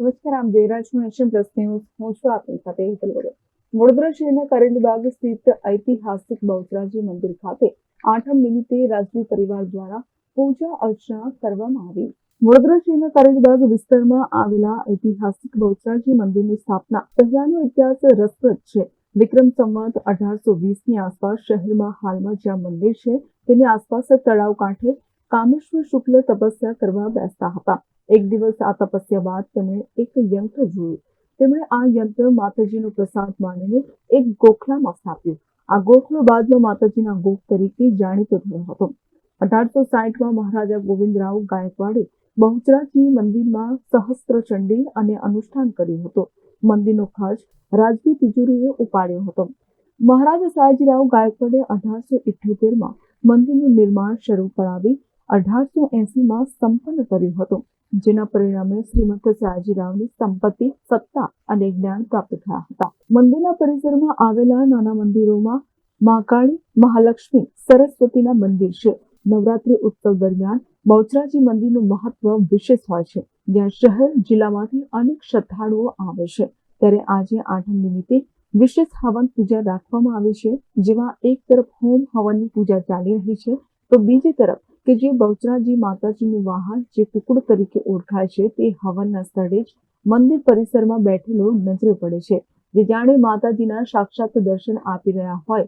નમસ્કાર, આમ જયરાજનું Asian plus news. હું છું આપની સાથે હેતલ વડોદ વડોદરા શહેરના કરેલીબાગ સ્થિત ઐતિહાસિક બહુચરાજી મંદિર ખાતે આઠમ નિમિત્તે રાજવી પરિવાર દ્વારા પૂજા અર્ચના કરવામાં આવી. વડોદરા શહેરના કરેલીબાગ વિસ્તારમાં આવેલા ઐતિહાસિક બહુચરાજી મંદિરની સ્થાપના પહેલાનો ઇતિહાસ રસપ્રદ છે. વિક્રમ સંવત અઢારસો વીસની આસપાસ શહેરમાં હાલમાં જ્યાં મંદિર છે, તેની આસપાસ તળાવ કાંઠે કામેશ્વર શુક્લ તપસ્યા કરવા બેસતા હતા. એક દિવસ આ તપસ્યા બાદ તેમણે એક યંત્ર જોયું. તેમણે આ યંત્ર માતાજીનો પ્રસાદ માનીને એક ગોખલામાં સ્થાપ્યું. આ ગોખલો બાદમાં માતાજીના ગોખ તરીકે જાણીતો થયો હતો. અઢારસો સાહીઠમાં મહારાજા ગોવિંદરાવ ગાયકવાડે બહુચરાજી મંદિરમાં સહસ્ત્ર ચંડી અને અનુષ્ઠાન કર્યું હતું. મંદિરનો ખર્ચ રાજવી તિજોરીએ ઉપાડ્યો હતો. મહારાજા સયાજીરાવ ગાયકવાડે અઢારસો ઇઠ્યોતેરમાં મંદિરનું નિર્માણ શરૂ કરાવી અઢારસો એસીમાં સંપન્ન કર્યું હતું. જેના પરિણામે શ્રીમંત સયાજીરાવની સંપત્તિ, સત્તા અને જ્ઞાન પ્રાપ્ત થયા હતા. મંદિરના પરિસરમાં આવેલા નાના મંદિરોમાં મહાકાળી મહાલક્ષ્મી, સરસ્વતીના મંદિર છે. નવરાત્રી ઉત્સવ દરમિયાન બહુચરાજી મંદિરનું મહત્વ વિશેષ હોય છે. જ્યાં શહેર જિલ્લામાંથી અનેક શ્રદ્ધાળુઓ આવે છે. ત્યારે આજે આઠમ નિમિત્તે વિશેષ હવન પૂજા રાખવામાં આવી છે. જેમાં એક તરફ હોમ હવનની પૂજા ચાલી રહી છે, તો બીજી તરફ કે જે બહુચરાજી માતાજીનું વાહન જે કુકડ તરીકે ઓળખાય છે તે હવનના સ્થળે જ મંદિર પરિસરમાં બેઠેલો નજરે પડે છે. જે જાણે માતાજીના સાક્ષાત દર્શન આપી રહ્યા હોય.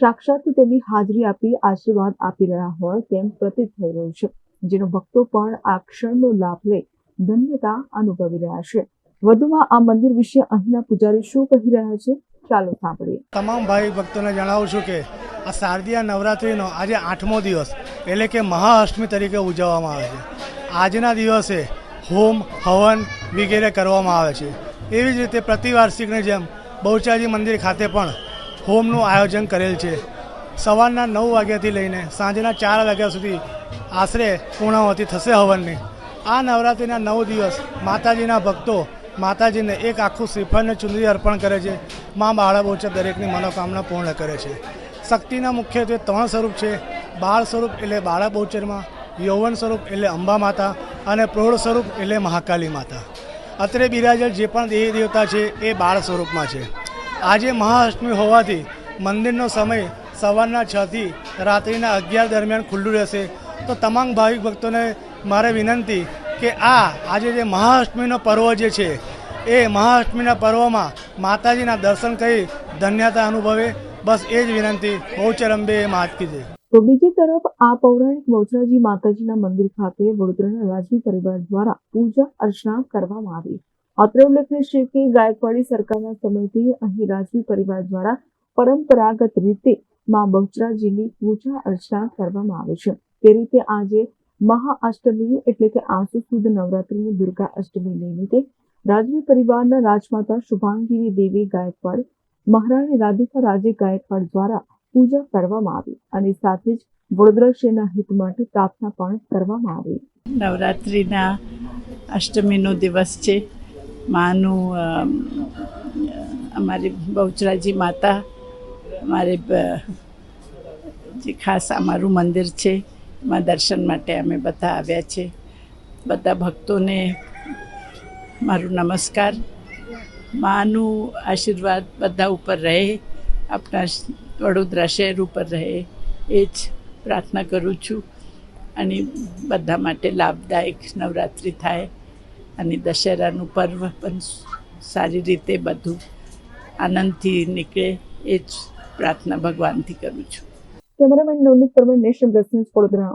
સાક્ષાત તેમની હાજરી આપી આશીર્વાદ આપી રહ્યા હોય તેમ પ્રતીત થઈ રહ્યું છે. જેનો ભક્તો પણ આ ક્ષણનો લાભ લઈ ધન્યતા અનુભવી રહ્યા છે. વધુમાં આ મંદિર વિશે અહીંના પૂજારી શું કહી રહ્યા છે? ચાલો સાંભળીએ. તમામ ભાઈ ભક્તોને જણાવું છું કે આ શારદીય નવરાત્રીનો આજે આઠમો દિવસ. એટલે કે મહાઅષ્ટમી તરીકે ઉજવવામાં આવે છે. આજના દિવસે હોમ, હવન વગેરે કરવામાં આવે છે. એવી જ રીતે પ્રતિવાર્ષિકની જેમ બહુચાજી મંદિર ખાતે પણ હોમનું આયોજન કરેલ છે. સવારના નવ વાગ્યાથી લઈને સાંજના ચાર વાગ્યા સુધી આશરે પૂર્ણાવતી થશે હવનની. આ નવરાત્રિના નવ દિવસ માતાજીના ભક્તો માતાજીને એક આખું શ્રીફળને ચુંદડી અર્પણ કરે છે. મા બાળા બહુચર દરેકની મનોકામના પૂર્ણ કરે છે. શક્તિના મુખ્યત્વે ત્રણ સ્વરૂપ છે. બાળ સ્વરૂપ એટલે બાળા બહુચરમાં યૌવન સ્વરૂપ એટલે અંબા માતા અને પ્રૌઢ સ્વરૂપ એટલે મહાકાલી માતા અત્રે બિરાજર જે પણ દેવી દેવતા છે એ બાળ સ્વરૂપમાં છે. આજે મહાઅષ્ટમી હોવાથી મંદિરનો સમય સવારના છથી રાત્રિના અગિયાર દરમિયાન ખુલ્લું રહેશે. તો તમામ ભાવિક ભક્તોને મારે વિનંતી કે આ આજે જે મહાઅષ્ટમીનો પર્વ જે છે, એ મહાઅષ્ટમીના પર્વમાં માતાજીના દર્શન કરી ધન્યતા અનુભવે. બસ એ જ વિનંતી. બહુ ચરંબે એ માત કીજે તો બીજી તરફ આ પૌરાણિક બહુચરાજી માતાજીના મંદિર ખાતે વડોદરાના રાજવી પરિવાર દ્વારા પૂજા અર્ચના કરવામાં આવી. અત્રે ઉલ્લેખનીય છે કે ગાયકવાડી સરકારના સમયથી અહીં રાજવી પરિવાર દ્વારા પરંપરાગત રીતે મા બહુચરાજીની પૂજા અર્ચના કરવામાં આવે છે. તે રીતે આજે મહાઅષ્ટમી એટલે કે આસુ સુદ નવરાત્રિની દુર્ગા અષ્ટમી નિમિત્તે રાજવી પરિવારના રાજમાતા શુભાંગીની દેવી ગાયકવાડ, મહારાણી રાધિકા રાજે ગાયકવાડ દ્વારા પૂજા કરવામાં આવી અને સાથે જ વડોદરા હિત માટે પ્રાર્થના પણ કરવામાં આવી. નવરાત્રિના અષ્ટમીનો દિવસ છે. માનું અમારી બહુચરાજી માતા, અમારે જે ખાસ અમારું મંદિર છે, એમાં દર્શન માટે અમે બધા આવ્યા છે. બધા ભક્તોને મારું નમસ્કાર. માનું આશીર્વાદ બધા ઉપર રહે. આપણા વડોદરા શહેર ઉપર રહે, એ જ પ્રાર્થના કરું છું. અને બધા માટે લાભદાયક નવરાત્રિ થાય અને દશેરાનું પર્વ પણ સારી રીતે બધું આનંદથી નીકળે, એ જ પ્રાર્થના ભગવાનથી કરું છું. Cameraman Navneet Parmar national plus Vadodara.